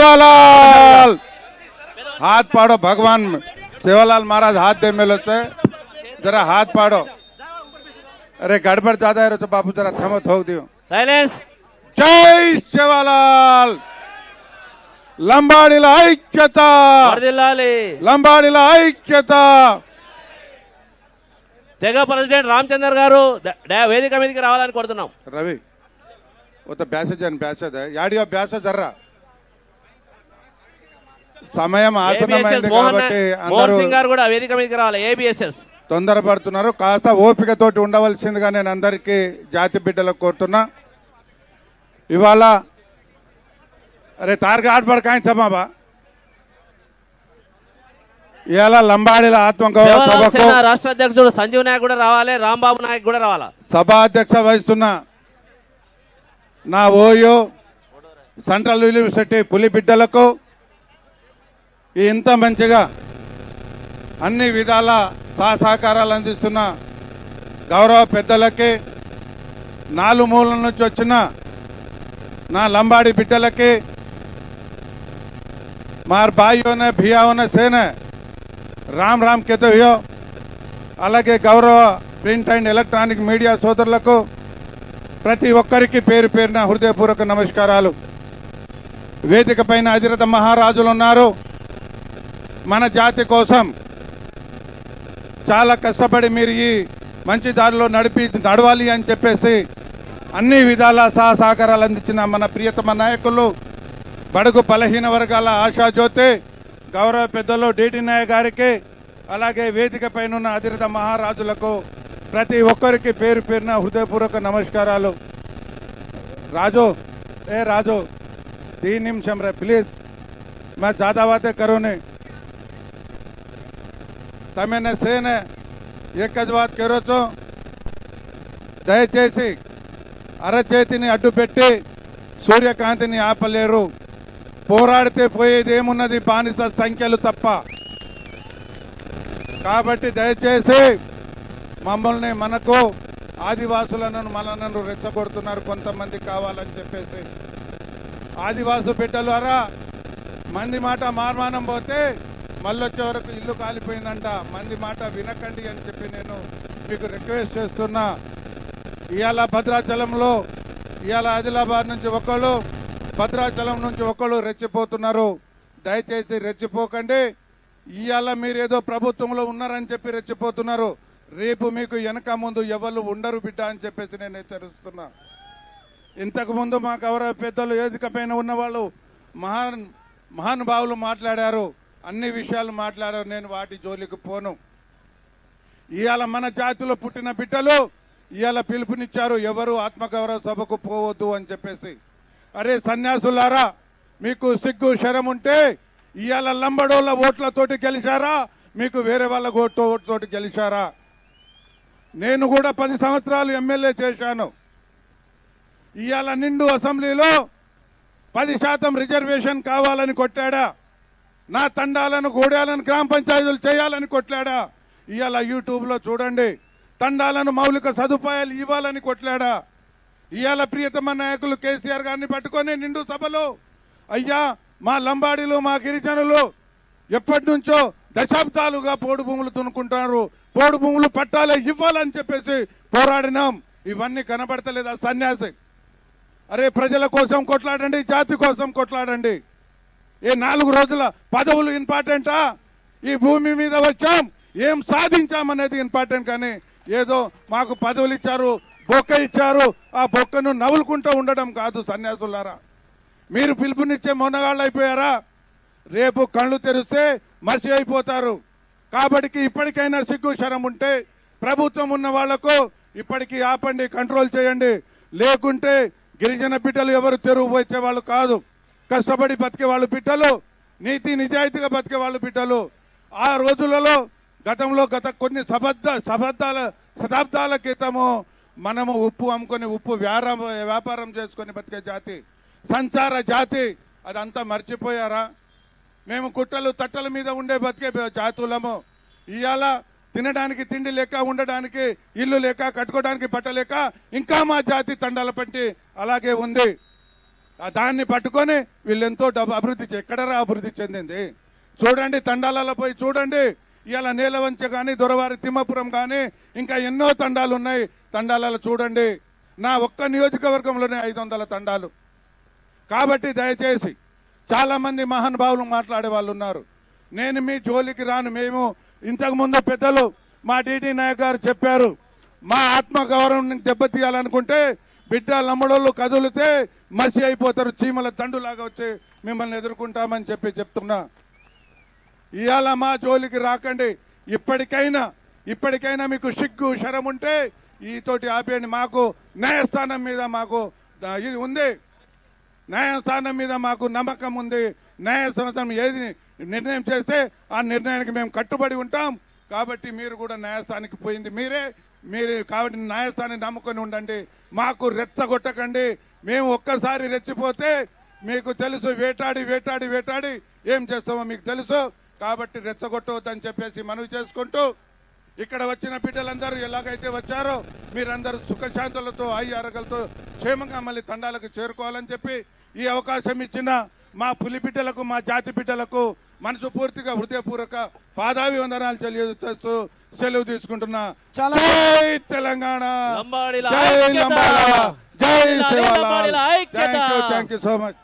સેવાલાલ હાથ પાડો ભગવાન સેવાલાલ મહારાજ હાથ દે મેલો છે જરા હાથ પાડો અરે ગડબડ જાદા રહ્યો છો બાપુ જરા થમો થોક દો સાયલેન્સ ఐక్యత! లంబాడీల ఐక్యత! తెగ ప్రెసిడెంట్ రామచందర్ గారు వేదిక మీదకి రావాలని కోరుతున్నాం. రవి ఒక బ్యాసేజ్ అని బ్యాసేజ్ యాడియో బ్యాసేజ్ జర్రా. సమయం ఆసనమైంది కాబట్టి అందరూ కూడా వేదిక మీదకి రావాలి. ఏబిఎస్ఎస్ తొందరపడుతున్నారు. కాస్త ఓపికతోటి ఉండవలసిందిగా నేను అందరికీ జాతి బిడ్డలకు కోరుతున్నా. ఇవాళ అరే తారక ఆడపడ కాయ సమాబా ఇవాళ లంబాడిల ఆత్మగౌరవ రాష్ట్ర అధ్యక్షుడు సంజీవ్ నాయక్ కూడా రావాలి. రాంబాబు నాయక్ కూడా రావాలా? సభాధ్యక్ష వహిస్తున్న నా ఓయో సెంట్రల్ యూనివర్సిటీ పులి బిడ్డలకు ఇంత మంచిగా అన్ని విధాల సహసహకారాలు అందిస్తున్న గౌరవ పెద్దలకి నాలుగు మూలల నుంచి వచ్చిన నా లంబాడి బిడ్డలకి మార్ భాయియోనే భియావోనే సేనే రామ్ రామ్ కెతవ్యో అలాగే గౌరవ ప్రింట్ అండ్ ఎలక్ట్రానిక్ మీడియా సోదరులకు ప్రతి ఒక్కరికి పేరు పేరున హృదయపూర్వక నమస్కారాలు. వేదిక పైన అధిరథ మహారాజులు ఉన్నారు మన జాతి కోసం చాలా కష్టపడి మీరు ఈ మంచి దారిలో నడిపి నడవాలి అని చెప్పేసి అన్ని విధాల సహా సహకారాలు అందించిన మన ప్రియతమ నాయకులు బడుగు బలహీన వర్గాల ఆశాజ్యోతి గౌరవ పెద్దలు డిటి నాయక్ గారికి అలాగే వేదిక పైన అధిరత మహారాజులకు ప్రతి ఒక్కరికి పేరు పేరున హృదయపూర్వక నమస్కారాలు. రాజు ఏ రాజు ఈ నిమిషం రే ప్లీజ్. మా జాదావాతే కరోనే. તમે સૌને એક જ దయచేసి అరచేతిని అడ్డుపెట్టి సూర్యకాంతిని ఆపలేరు. పోరాడితే పోయేది ఏమున్నది? బానిస సంఖ్యలు తప్ప. కాబట్టి దయచేసి మమ్మల్ని మనకు ఆదివాసులను మనలను రెచ్చగొడుతున్నారు. కొంతమంది కావాలని చెప్పేసి. ఆదివాసు బిడ్డలు అరా మంది మాట మార్మానం పోతే మళ్ళొచ్చే వరకు ఇల్లు కాలిపోయిందంట. మంది మాట వినకండి అని చెప్పి నేను మీకు రిక్వెస్ట్ చేస్తున్నా. ఇవాళ భద్రాచలంలో ఇవాళ ఆదిలాబాద్ నుంచి ఒకళ్ళు భద్రాచలం నుంచి ఒకళ్ళు రెచ్చిపోతున్నారు. దయచేసి రెచ్చిపోకండి. ఇవాళ మీరు ఏదో ప్రభుత్వంలో ఉన్నారని చెప్పి రెచ్చిపోతున్నారు. రేపు మీకు వెనక ముందు ఎవరు ఉండరు బిడ్డ అని చెప్పేసి నేను హెచ్చరిస్తున్నా. ఇంతకు ముందు మా గౌరవ పెద్దలు వేదిక పైన ఉన్న వాళ్ళు మహాన్ మహానుభావులు మాట్లాడారు. అన్ని విషయాలు మాట్లాడారు నేను వాటి జోలికి పోను. ఇవాళ మన జాతిలో పుట్టిన బిడ్డలు ఇవాళ పిలుపునిచ్చారు ఎవరు ఆత్మగౌరవ సభకు పోవద్దు అని చెప్పేసి. అరే సన్యాసులారా మీకు సిగ్గు శరం ఉంటే ఇవాళ లంబడోళ్ళ ఓట్లతోటి గెలిచారా మీకు వేరే వాళ్ళ ఓట్ల ఓట్లతోటి గెలిచారా? నేను కూడా పది సంవత్సరాలు ఎమ్మెల్యే చేశాను. ఇవాళ నిండు అసెంబ్లీలో పది శాతం రిజర్వేషన్ కావాలని కొట్టాడా? నా తండాలను గోడాలను గ్రామ పంచాయతీలు చేయాలని కొట్లాడా? ఇవాళ యూట్యూబ్లో చూడండి. తండాలను మౌలిక సదుపాయాలు ఇవ్వాలని కొట్లాడా? ఇవాళ ప్రియతమ నాయకులు కేసీఆర్ గారిని పట్టుకొని నిండు సభలో అయ్యా మా లంబాడీలు మా గిరిజనులు ఎప్పటి నుంచో దశాబ్దాలుగా పోడు భూములు తునుకుంటున్నారు పోడు భూములు పట్టాలే ఇవ్వాలని చెప్పేసి పోరాడినాం. ఇవన్నీ కనబడతలేదా సన్యాసి? అరే ప్రజల కోసం కొట్లాడండి జాతి కోసం కొట్లాడండి. ఏ నాలుగు రోజుల పదవులు ఇంపార్టెంటా? ఈ భూమి మీద వచ్చాం. ఏం సాధించామనేది ఇంపార్టెంట్ కానీ ఏదో మాకు పదవులు ఇచ్చారు బొక్క ఇచ్చారు. ఆ బొక్కను నవ్వులుకుంటూ ఉండడం కాదు సన్యాసులారా. మీరు పిలుపునిచ్చే మొన్నగాళ్ళు అయిపోయారా? రేపు కళ్ళు తెరిస్తే మసి అయిపోతారు. కాబట్టి ఇప్పటికైనా సిగ్గు శరం ఉంటే ప్రభుత్వం ఉన్న వాళ్ళకు ఇప్పటికీ ఆపండి కంట్రోల్ చేయండి. లేకుంటే గిరిజన బిడ్డలు ఎవరు తెరువు వచ్చే వాళ్ళు కాదు. కష్టపడి బతికే వాళ్ళు బిడ్డలు నీతి నిజాయితీగా బతికే వాళ్ళు బిడ్డలు. ఆ రోజులలో గతంలో గత కొన్ని శబద్ధ శబద్ధాల శతాబ్దాల క్రితము మనము ఉప్పు అమ్ముకొని ఉప్పు వ్యారా వ్యాపారం చేసుకొని బతికే జాతి. సంచార జాతి అదంతా మర్చిపోయారా? మేము కుట్టలు తట్టల మీద ఉండే బతికే జాతులము. ఇవాళ తినడానికి తిండి లేక ఉండడానికి ఇల్లు లేక కట్టుకోవడానికి బట్ట లేక ఇంకా మా జాతి తండాల అలాగే ఉంది. దాన్ని పట్టుకొని వీళ్ళు ఎంతో డబ్బు అభివృద్ధి ఎక్కడరా అభివృద్ధి చెందింది? చూడండి తండాలలో పోయి చూడండి. ఇలా నీలవంచ కానీ దొరవారి తిమ్మపురం కానీ ఇంకా ఎన్నో తండాలు ఉన్నాయి తండాలలో చూడండి. నా ఒక్క నియోజకవర్గంలోనే ఐదు తండాలు. కాబట్టి దయచేసి చాలా మంది మహానుభావులు మాట్లాడే వాళ్ళు ఉన్నారు నేను మీ జోలికి రాను. మేము ఇంతకుముందు పెద్దలు మా డిటి నాయక్ గారు చెప్పారు మా ఆత్మ గౌరవం దెబ్బతీయాలనుకుంటే బిడ్డ లమ్మడోళ్ళు కదులితే మసి అయిపోతారు చీమల దండులాగా వచ్చి మిమ్మల్ని ఎదుర్కొంటామని చెప్పి చెప్తున్నా. ఇవాళ మా జోలికి రాకండి. ఇప్పటికైనా ఇప్పటికైనా మీకు సిగ్గు శరం ఉంటే ఈతోటి ఆపేయండి. మాకు న్యాయస్థానం మీద మాకు ఇది ఉంది. న్యాయస్థానం మీద మాకు నమ్మకం ఉంది. న్యాయస్థానం ఏది నిర్ణయం చేస్తే ఆ నిర్ణయానికి మేము కట్టుబడి ఉంటాం. కాబట్టి మీరు కూడా న్యాయస్థానికి పోయింది. మీరే మీరు కాబట్టి న్యాయస్థాన్ని నమ్ముకొని ఉండండి. మాకు రెచ్చగొట్టకండి. మేము ఒక్కసారి రెచ్చిపోతే మీకు తెలుసు వేటాడి వేటాడి వేటాడి ఏం చేస్తామో మీకు తెలుసు. కాబట్టి రెచ్చగొట్టవద్దని చెప్పేసి మనవి చేసుకుంటూ ఇక్కడ వచ్చిన బిడ్డలందరూ ఎలాగైతే వచ్చారో మీరందరూ సుఖశాంతులతో ఆయి అరగలతో క్షేమంగా మళ్ళీ తండాలకు చేరుకోవాలని చెప్పి ఈ అవకాశం ఇచ్చిన మా పులి బిడ్డలకు మా జాతి బిడ్డలకు మనసు పూర్తిగా హృదయపూర్వక పాదాభివందనాలు తెలియజేస్తూ సెలవు తీసుకుంటున్నా చాలా- జై తెలంగాణ. జై! లంబాడ జై you thank you so much